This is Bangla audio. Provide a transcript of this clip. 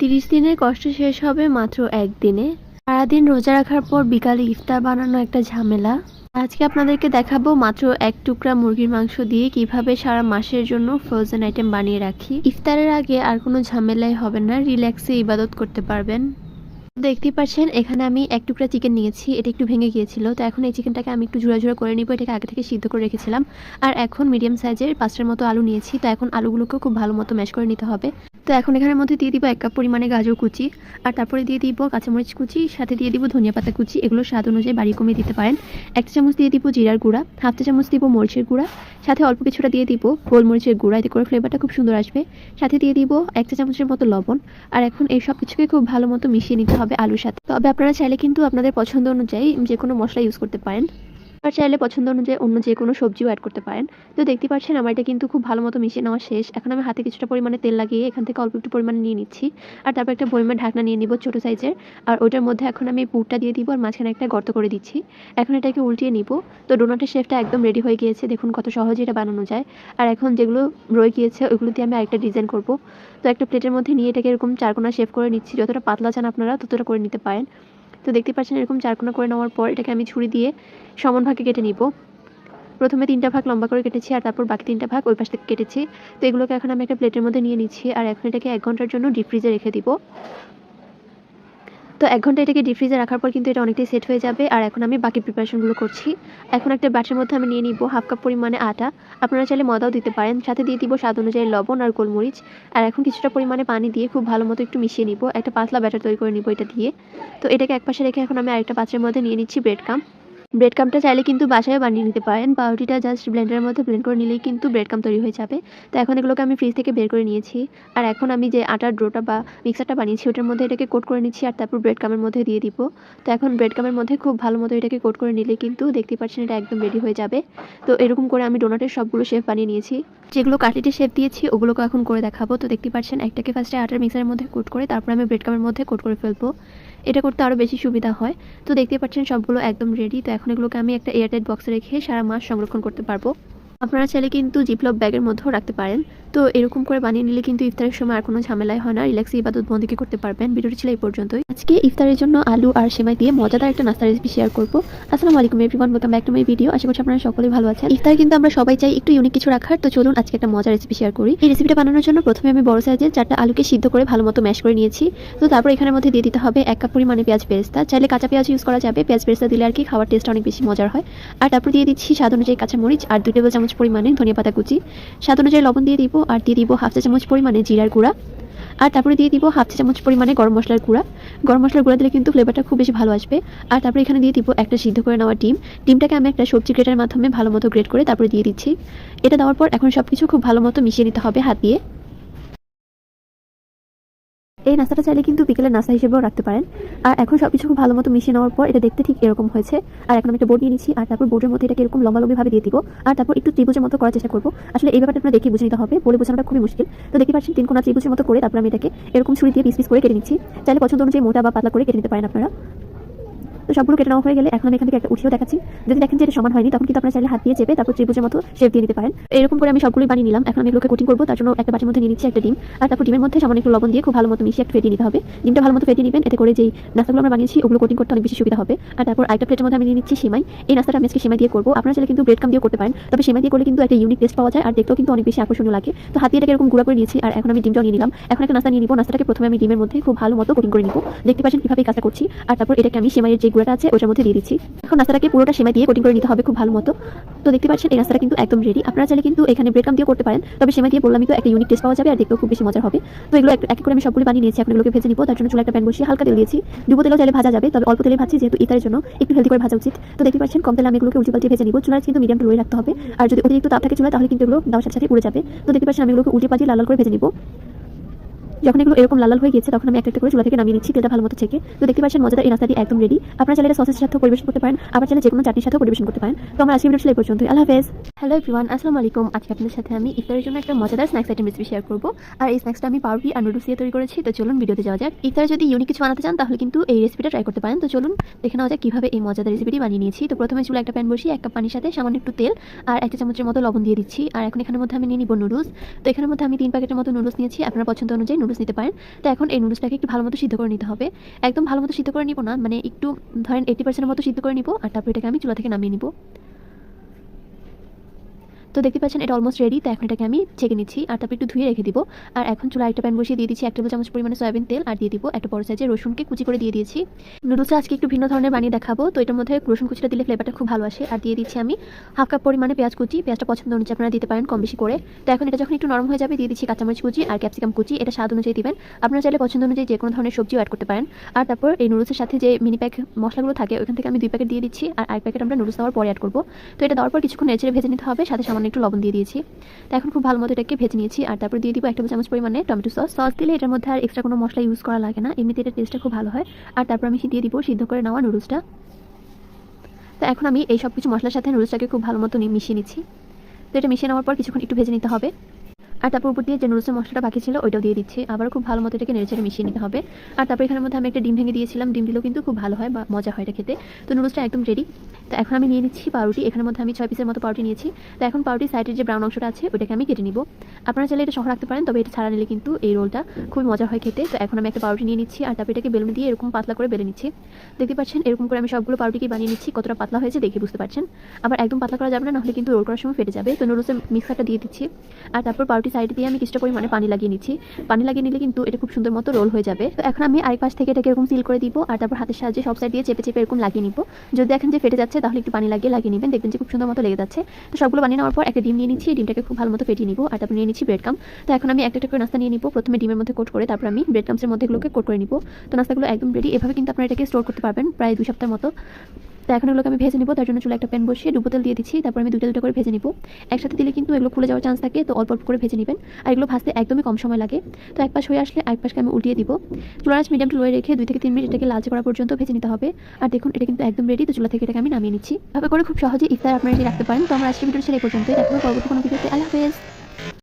তিরিশ দিনের কষ্ট শেষ হবে মাত্র একদিনে। সারাদিন রোজা রাখার পর বিকালে ইফতার বানানো একটা ঝামেলা। আজকে আপনাদেরকে দেখাবো মাত্র এক টুকরা মুরগির মাংস দিয়ে কীভাবে সারা মাসের জন্য ফ্রোজেন আইটেম বানিয়ে রাখি। ইফতারের আগে আর কোনো ঝামেলাই হবে না রিল্যাক্সে ইবাদত করতে পারবেন। দেখতেই পাচ্ছেন, এখানে আমি এক টুকরা চিকেন নিয়েছি, এটা একটু ভেঙে গিয়েছিল। তো এখন এই চিকেনটাকে আমি একটু ঝুড়া ঝুড়া করে নিব, এটাকে আগে থেকে সিদ্ধ করে রেখেছিলাম। আর এখন মিডিয়াম সাইজের পাঁচটার মতো আলু নিয়েছি, তো এখন আলুগুলোকেও খুব ভালো মতো ম্যাশ করে নিতে হবে। তো এখন এখানের মধ্যে দিয়ে দিব এক কাপ পরিমাণে গাজর কুচি, আর তারপরে দিয়ে দিব কাঁচামরিচ কুচি, সাথে দিয়ে দিব ধনিয়া পাতা কুচি, এগুলো স্বাদ অনুযায়ী বাড়ি কমিয়ে দিতে পারেন। একটা চামচ দিয়ে দিব জিরার গুঁড়া, হাফ চা চামচ দিব মরিচের গুঁড়া, সাথে অল্প কিছুটা দিয়ে দিব গোলমরিচের গুঁড়া, এতে করে ফ্লেভারটা খুব সুন্দর আসবে। সাথে দিয়ে দিব এক চা চামচের মতো লবণ, আর এখন এই সব কিছুকে খুব ভালো মতো মিশিয়ে নিতে হবে আলুর সাথে। তবে আপনারা চাইলে কিন্তু আপনাদের পছন্দ অনুযায়ী যে কোনো মশলা ইউজ করতে পারেন। আর চাইলে পছন্দ অনুযায়ী অন্য যে কোনো সবজিও অ্যাড করতে পারেন। তো দেখতে পাচ্ছেন আমার এটা কিন্তু খুব ভালো মতো মিশিয়ে নেওয়া শেষ। এখন আমি হাতে কিছুটা পরিমাণে তেল লাগিয়ে এখান থেকে অল্প একটু পরিমাণে নিয়ে নিচ্ছি। আর তারপর একটা বইমের ঢাকনা নিয়ে নিব ছোটো সাইজের। আর ওইটার মধ্যে এখন আমি পুরটা দিয়ে দিব আর মাঝখানে একটা গর্ত করে দিচ্ছি। এখন এটাকে উল্টিয়ে নিব। তো ডোনাটের শেফটা একদম রেডি হয়ে গিয়েছে। দেখুন কত সহজে এটা বানানো যায়। আর এখন যেগুলো রয়ে গিয়েছে ওইগুলো দিয়ে আমি আরেকটা ডিজাইন করব। তো একটা প্লেটের মধ্যে নিয়ে এটাকে এরকম চারকোনা শেফ করে নিচ্ছি। যতটা পাতলা চান আপনারা ততটা করে নিতে পারেন। তো দেখতে পাচ্ছেন এরকম চারকোনা করে নেওয়ার পর এটাকে আমি ছুরি দিয়ে সমান ভাগে কেটে নিব। প্রথমে তিনটা ভাগ লম্বা করে কেটেছি আর তারপর বাকি তিনটা ভাগ ওই পাশ থেকে কেটেছি। তো এগুলোকে এখন আমি একটা প্লেটের মধ্যে নিয়ে নিচ্ছি আর এখন এটাকে এক ঘণ্টার জন্য ডিপ ফ্রিজে রেখে দিব। তো এক ঘণ্টা এটাকে ডিপ ফ্রিজে রাখার পর কিন্তু এটা অনেকটাই সেট হয়ে যাবে। আর এখন আমি বাকি প্রিপারেশনগুলো করছি। এখন একটা ব্যাটের মধ্যে আমি নিয়ে নিব হাফ কাপ পরিমাণে আটা। আপনারা চাইলে মদাও দিতে পারেন। সাথে দিয়ে দিব স্বাদ অনুযায়ী লবণ আর গোলমরিচ। আর এখন কিছুটা পরিমাণে পানি দিয়ে খুব ভালো মতো একটু মিশিয়ে নিব। একটা পাতলা ব্যাটার তৈরি করে নিব এটা দিয়ে। তো এটাকে একপাশে রেখে এখন আমি আরেকটা পাত্রের মধ্যে নিয়ে নিচ্ছি ব্রেড কাম ব্রেড কামটা চাইলে কিন্তু বাসায় বানিয়ে নিতে পারেন। পাউরুটিটা জাস্ট ব্লেন্ডারের মধ্যে ব্লেন্ড করে নিলেই কিন্তু ব্রেড কাম তৈরি হয়ে যাবে। তো এখন এগুলোকে আমি ফ্রিজ থেকে বের করে নিয়েছি। আর এখন আমি যে আটার ডোটা বা মিক্সারটা বানিয়েছি, ওটার মধ্যে এটাকে কোট করে নিচ্ছি আর তারপর ব্রেড কামের মধ্যে দিয়ে দিব। তো এখন ব্রেড কামের মধ্যে খুব ভালো মতো এটাকে কোট করে নিলে কিন্তু দেখতে পাচ্ছেন এটা একদম রেডি হয়ে যাবে। তো এরকম করে আমি ডোনাটের সবগুলো শেপ বানিয়ে নিয়েছি। যেগুলো কাটলেটের শেপ দিয়েছি, ওগুলোকে এখন করে দেখাবো। তো দেখতে পাচ্ছেন একটাকে ফার্স্টে আটার মিক্সারের মধ্যে কোট করে তারপর আমি ব্রেড কামের মধ্যে কোট করে ফেলব। এটা করতে আরও বেশি সুবিধা হয়। তো দেখতে পাচ্ছেন সবগুলো একদম রেডি তো এখন এগুলোকে আমি একটা এয়ারটাইট বক্সে রেখে সারা মাস সংরক্ষণ করতে পারব। আপনারা চাইলে কিন্তু জিপলপ ব্যাগের মধ্যেও রাখতে পারেন। তো এরকম করে বানিয়ে নিলে কিন্তু ইফতারের সময় আর কোনো ঝামেলাই হয় না। রিল্যাক্সে ইবাদত বন্দিকে করতে পারবেন। ভিডিওটি ছিল এই পর্যন্তই। আজকে ইফতারের জন্য আলু আর সেমাই দিয়ে মজাদার একটা নাস্তা রেসিপি শেয়ার করব। আসসালামু আলাইকুম everyone welcome back to my video আশা করছি আপনারা সকলেই ভালো আছেন। ইফতারে কিন্তু আমরা সবাই চাই একটু ইউনিক কিছু রাখার। তো চলুন আজকে একটা মজার রেসিপি শেয়ার করি। এই রেসিপিটা বানানোর জন্য প্রথমে আমি বড় সাইজের চারটা আলুকে সিদ্ধ করে ভালো মতো ম্যাশ করে নিয়েছি। তো তারপর এখানের মধ্যে দিয়ে দিতে হবে এক কাপ পরিমাণে পেঁয়াজ বেরেস্তা। চাইলে কাঁচা পেঁয়াজ ইউজ করা যাবে। পেঁয়াজ বেরেস্তা দিলে আর কি খাওয়ার টেস্ট অনেক বেশি মজার হয়। আর তারপর দিয়ে দিচ্ছি স্বাদ অনুযায়ী কাঁচা মরিচ আর দুই টেবিল চামচ পরিমাণে ধনিয়া পাতা কুচি, স্বাদ অনুযায়ী লবণ দিয়ে দিব আর দিয়ে দিব হাফ চা চামচ পরিমাণে জিরার গুঁড়া। আর তারপরে দিয়ে দিব হাফ চা চামচ পরিমাণে গরম মশলার গুঁড়া। গরম মশলার গুঁড়া দিলে কিন্তু ফ্লেভারটা খুব বেশি ভালো আসবে। আর তারপরে এখানে দিয়ে দিব একটা সিদ্ধ করে নেওয়া ডিম। ডিমটাকে আমি একটা সবজি গ্রেটার মাধ্যমে ভালো মতো গ্রেট করে তারপরে দিয়ে দিচ্ছি। এটা দেওয়ার পর এখন সব কিছু খুব ভালো মতো মিশিয়ে নিতে হবে হাত দিয়ে। এই নাস্তাটা চাইলে কিন্তু বিকেলের নাস্তা হিসেবেও রাখতে পারেন। আর এখন সব কিছু খুব ভালো মতো মিশিয়ে নেওয়ার পর এটা দেখতে ঠিক এরকম হয়েছে। আর এখন আমি একটা বোর্ড নিয়ে নিচ্ছি, আর তারপর বোর্ডের মধ্যে এটাকে এরকম লম্বা লম্বিভাবে দিয়ে দিব। আর তারপর একটু ত্রিভুজের মতো করার চেষ্টা করব। আসলে এই ব্যাপারটা দেখে বুঝে নিতে হবে, বলে বোঝানোটা খুবই মুশকিল। তো দেখতে পাচ্ছেন, তিন কোনা ত্রিভুজের মতো করে তারপর আমি এটাকে এরকম ছুরি দিয়ে পিস পিস করে কেটে নিচ্ছি। চাইলে পছন্দ অনুযায়ী মোটা বা পাতলা করে কেটে নিতে পারেন আপনারা। তো সবগুলো কেটে নেওয়া হয়ে গেলে এখন আমি এখান থেকে একটা উঠিয়েও দেখাচ্ছি। যদি দেখেন যে এটা সমান হয়নি, তখন কিন্তু আপনারা চাইলে হাত দিয়ে চেপে তারপর ত্রিভুজের মতো শেপ দিয়ে নিতে পারেন। এরকম করে আমি সবগুলোই বানিয়ে নিলাম। এখন আমি এগুলোকে কোটিং করব, তার জন্য একটা বাটির মধ্যে নিয়ে নিচ্ছি একটা ডিম। আর তারপর ডিমের মধ্যে সামান্য একটু লবণ দিয়ে খুব ভালো মতো মিশিয়ে একটু ফেটিয়ে নিতে হবে। ডিমটা ভালো মতো ফেটিয়ে নেবেন, এতে করে যেই নাস্তাগুলো আমরা বানিয়েছি, ওগুলো কোটিং করতে অনেক বেশি সুবিধা হবে। আর তারপর আরেকটা প্লেটের মধ্যে আমি নিয়ে নিচ্ছি সেমাই। এই নাস্তাটা আমি আজকে সেমাই দিয়ে করব। আপনারা চাইলে কিন্তু ব্রেড কাম দিয়ে করতে পারেন। তবে সেমাই দিয়ে করলে কিন্তু একটা ইউনিক টেস্ট পাওয়া যায় আর দেখতেও কিন্তু অনেক বেশি আকর্ষণীয় লাগে। তো হাতিয়ে এটাকে এরকম গুঁড়া করে নিয়েছি আর এখন আমি ডিমটাও নিয়ে নিলাম। এখন একটা নাস্তা নিয়ে নিব। নাস্তাটাকে প্রথমে আমি ডিমের মধ্যে খুব ভালো মতো কোটিং করে নিব। দেখতে পাচ্ছেন কীভাবে কাজটা করছি। আর তারপর এটাকে আমি সেমাইয়ের যে গুঁড়াটা আছে, ওটার মধ্যে দিয়ে দিচ্ছি। এখন নাস্তাটাকে পুরোটা সেমাই দিয়ে কোটিং করে নিতে হবে খুব ভালো মতো। তো দেখতে পাচ্ছেন, এই নাস্তাটা কিন্তু একদম রেডি আপনারা চাইলে কিন্তু এখানে ব্রেড দিয়ে করতে পারেন। তবে সেমাই দিয়ে বললামই তো, একটা ইউনিক টেস্ট পাওয়া যাবে, আর দেখতেও খুব বেশি মজার হবে। তো এগুলো এক করে আমি সবগুলো বানিয়ে নিয়েছি, এখন এগুলোকে ভেজে নিব। তার জন্য চুলা একটা প্যান বসিয়ে হালকা তেল দিয়েছি। ডুবো তেলেও চাইলে ভাজা যাবে, তবে অল্প তেলে ভাজছি, যেহেতু ইতারের জন্য একটু হেলদি করে ভাজা উচিত। তো দেখতে পাচ্ছেন, কম তেলে আমি এগুলোকে উল্টে পাল্টে ভেজে নিব। চুলার কিন্তু মিডিয়াম লোয়ে রাখতে হবে। আর যদি অতিরিক্ত তাপ থাকে চুলায়, তাহলে কিন্তু এগুলো দেওয়ার সাথে সাথে উড়ে যাবে। তো দেখতে পাচ্ছেন, আমি এগুলোকে উল্টে পাল্টে লাল করে ভেজে নিব। যখন এগুলো এরকম লাল হয়ে গেছে তখন আমি একটা করে চুলা থেকে নামিয়ে নিচ্ছি, তেলটা ভালো মতো ছেঁকে। তো দেখতে পাচ্ছেন, মজাদার এই নাস্তাটি একদম রেডি আপনারা চাইলে সসের সাথেও পরিবেশন করতে পারেন, আবার চাইলে যে কোনো চাটনির সাথেও পরিবেশন করতে পারেন। তো আমার আজকে ভিডিও পর্যন্ত আল্লাহ হ্যালো এভরিওয়ান আসসালামু আলাইকুম। আজকে আপনাদের সাথে আমি ইফতারের জন্য একটা মজাদার স্ন্যাক্স আইটেম রেসিপি শেয়ার করব। আর এই স্ন্যাক্সটা আমি পাউরুটি আর নুডলস দিয়ে তৈরি করেছি, তো চলুন ভিডিওতে যাওয়া যাক। ইফতারে যদি ইউনিক কিছু বানাতে চান, তাহলে কিন্তু এই রেসিপিটা ট্রাই করতে পারেন। তো চলুন দেখে নেওয়া যাক কীভাবে এই মজাদার রেসিপিটি বানিয়ে নিয়েছি। তো প্রথমে চুলা একটা প্যান বসিয়ে, এক কাপ পানির সাথে সামান্য একটু তেল আর একটা চামচের মতো লবণ দিয়ে দিচ্ছি। আর এখন এখানের মধ্যে আমি নিয়ে নিব নুডলস তো এখানের মধ্যে আমি তিন প্যাকেটের মতো নুডলস নিয়েছি। আপনার পছন্দ অনুযায়ী নুডলস নিতে পারেন। তো এখন এই নুডলসটাকে একটু ভালো মতো সিদ্ধ করে নিতে হবে। একদম ভালো মতো সিদ্ধ করে নিবো না মানে একটু ধরেন এইটি পার্সেন্টের মতো সিদ্ধ করে নিব, আর তারপর এটাকে আমি চুলা থেকে নামিয়ে নিব। তো দেখতে পাচ্ছেন, এটা অলমোস্ট রেডি তো এখন এটাকে আমি ছেঁকে নিচ্ছি। আর তারপর একটু ধুয়ে রেখে দিব। আর এখন চুলা একটা প্যান বসিয়ে দিয়ে দিচ্ছি এক টেবিল চামচ পরিমাণে সয়াবিন তেল, আর দিয়ে দিব একটা বড় সাইজের রসুনকে কুচি করে দিয়ে দিয়েছি। নুডলসটা আজকে একটু ভিন্ন ধরনের বানিয়ে দেখাবো। তো এটার মধ্যে রসুন কুচিটা দিলে ফ্লেভারটা খুব ভালো আসে। আর দিয়ে দিচ্ছি আমি হাফ কাপ পরিমাণে পেঁয়াজ কুচি। পেঁয়াজটা পছন্দ অনুযায়ী আপনারা দিতে পারেন কম বেশি করে। তো এখন এটা যখন একটু নরম হয়ে যাবে, দিয়ে দিচ্ছি কাঁচামরিচ কুচি আর ক্যাপসিকাম কুচি। এটা স্বাদ অনুযায়ী দিবেন। আপনারা চাইলে পছন্দ অনুযায়ী যে কোনো ধরনের সবজিও অ্যাড করতে পারেন। আর তারপর এই নুডলসের সাথে যে মিনি প্যাক মশলাগুলো থাকে, ওইখান থেকে আমি দুই প্যাকেট দিয়ে দিচ্ছি। আর এক প্যাকেট আমরা নুডলস দেওয়ার পরে অ্যাড করব। তো এটা দেওয়ার পর কিছুক্ষণ নেড়ে ভেজে নিতে হবে। সাথে সামান্য একটু লবণ দিয়ে দিয়েছি। তো এখন খুব ভালো মতো এটাকে ভেজে নিয়েছি। আর তারপর দিয়ে দিব একটা চামচ পরিমাণে টমেটো সস। সস দিলে এটার মধ্যে আর এক্সট্রা কোনো মশলা ইউজ করা লাগে না। এমনিতে এটা টেস্টটা খুব ভালো হয়। আর তারপর আমি দিয়ে দিব সিদ্ধ করে নেওয়া নুডলসটা তো এখন আমি এই সব কিছু মশলার সাথে নুডলসটাকে খুব ভালো মতো মিশিয়ে নিচ্ছি। তো এটা মিশিয়ে নেওয়ার পর কিছুক্ষণ একটু ভেজে নিতে হবে। আর তারপর উপর দিয়ে যে নুডলসের মশলাটা বাকি ছিল, ওইটাও দিয়ে দিচ্ছি। আবার খুব ভালো মতো এটাকে নেড়ে চেড়ে মিশিয়ে নিতে হবে। আর তারপর এখানের মধ্যে আমি একটা ডিম ভেঙে দিয়েছিলাম। ডিম দিলেও কিন্তু খুব ভালো হয় বা মজা হয় এটা খেতে। তো নুডলসটা একদম রেডি তো এখন আমি নিয়ে নিচ্ছি পাউরুটি। এখানের মধ্যে আমি ছয় পিসের মতো পাউরুটি নিয়েছি। তো এখন পাউরুটির সাইডের যে ব্রাউন অংশটা আছে ওটাকে আমি কেটে নিব। আপনারা চাইলে এটা সহ রাখতে পারেন, তবে এটা ছাড়া নিলে কিন্তু এই রোলটা খুবই মজা হয় খেতে। তো এখন আমি একটা পাউরুটি নিয়ে নিচ্ছি আর তারপর এটাকে বেলুন দিয়ে এরকম পাতলা করে বেলে নিচ্ছি। দেখতে পাচ্ছেন, এরকম করে আমি সবগুলো পাউরুটিকে বানিয়ে নিচ্ছি। কতটা পাতলা হয়েছে দেখে বুঝতে পারছেন। আবার একদম পাতলা করা যাবে না, নাহলে কিন্তু রোল করার সময় ফেটে যাবে। তো নুডলসের মিক্সারটা দিয়ে দিচ্ছি। আর তারপর পাউরুটি সাইড দিয়ে আমি কিছুটা পরিমাণে পানি লাগিয়ে নিচ্ছি। পানি লাগিয়ে নিলে কিন্তু এটা খুব সুন্দর মতো রোল হয়ে যাবে। তো এখন আমি আরেক পাশ থেকে এটাকে এরকম সিল করে দিব আর তারপর হাতের সাহায্যে সব সাইড দিয়ে চেপে চেপে এরকম লাগিয়ে নিব। যদি দেখেন যে ফেটে যাচ্ছে তাহলে একটু পানি লাগিয়ে লাগিয়ে নেবেন। দেখবেন যে খুব সুন্দর মতো লেগে যাচ্ছে। তো সবগুলো বানিয়ে নেওয়ার পর একটা ডিম নিয়ে নিচ্ছি। ডিমটাকে খুব ভালো মতো ফেটিয়ে নিব আর তারপর নিয়ে নিচ্ছি ব্রেড কাম তো এখন আমি একটা একটা করে নাস্তা নিয়ে নিব। প্রথমে ডিমের মধ্যে কোট করে তারপর আমি ব্রেড কামসের মধ্যে এগুলোকে কোট করে নিব। তো নাস্তাগুলো একদম রেডি এভাবে কিন্তু আপনারা এটাকে স্টোর করতে পারবেন প্রায় দুই সপ্তাহের মতো। তো এখন এগুলোকে আমি ভেজে নিব, তার জন্য চুলে একটা প্যান বসিয়ে ডুবো তেল দিয়ে দিচ্ছি, তারপর আমি দুটো দুটো করে ভেজে নিব। একসাথে দিলে কিন্তু এগুলো খুলে যাওয়ার চান্স থাকে, তো অল্প অল্প করে ভেজে নেবেন। আর এগুলো ভাজতে একদমই কম সময় লাগে। তো এক পাশ হয়ে আসলে এক পাশকে আমি উল্টিয়ে দিব। চুলার মিডিয়াম টু লোয়ে রেখে দুই থেকে তিন মিনিট এটাকে লালচে করা পর্যন্ত ভেজে নিতে হবে। আর দেখুন, এটা কিন্তু একদম রেডি তো চুলা থেকে এটাকে আমি নামিয়ে নিচ্ছি। ভাবে করে খুব সহজে ইফতার আপনারা এটি রাখতে পারেন, তো আমরা আজকের ভিডিও ছেড়ে পর্যন্ত দেখা পরবর্তী কোনো ভিডিওতে আল্লাহ হাফেজ।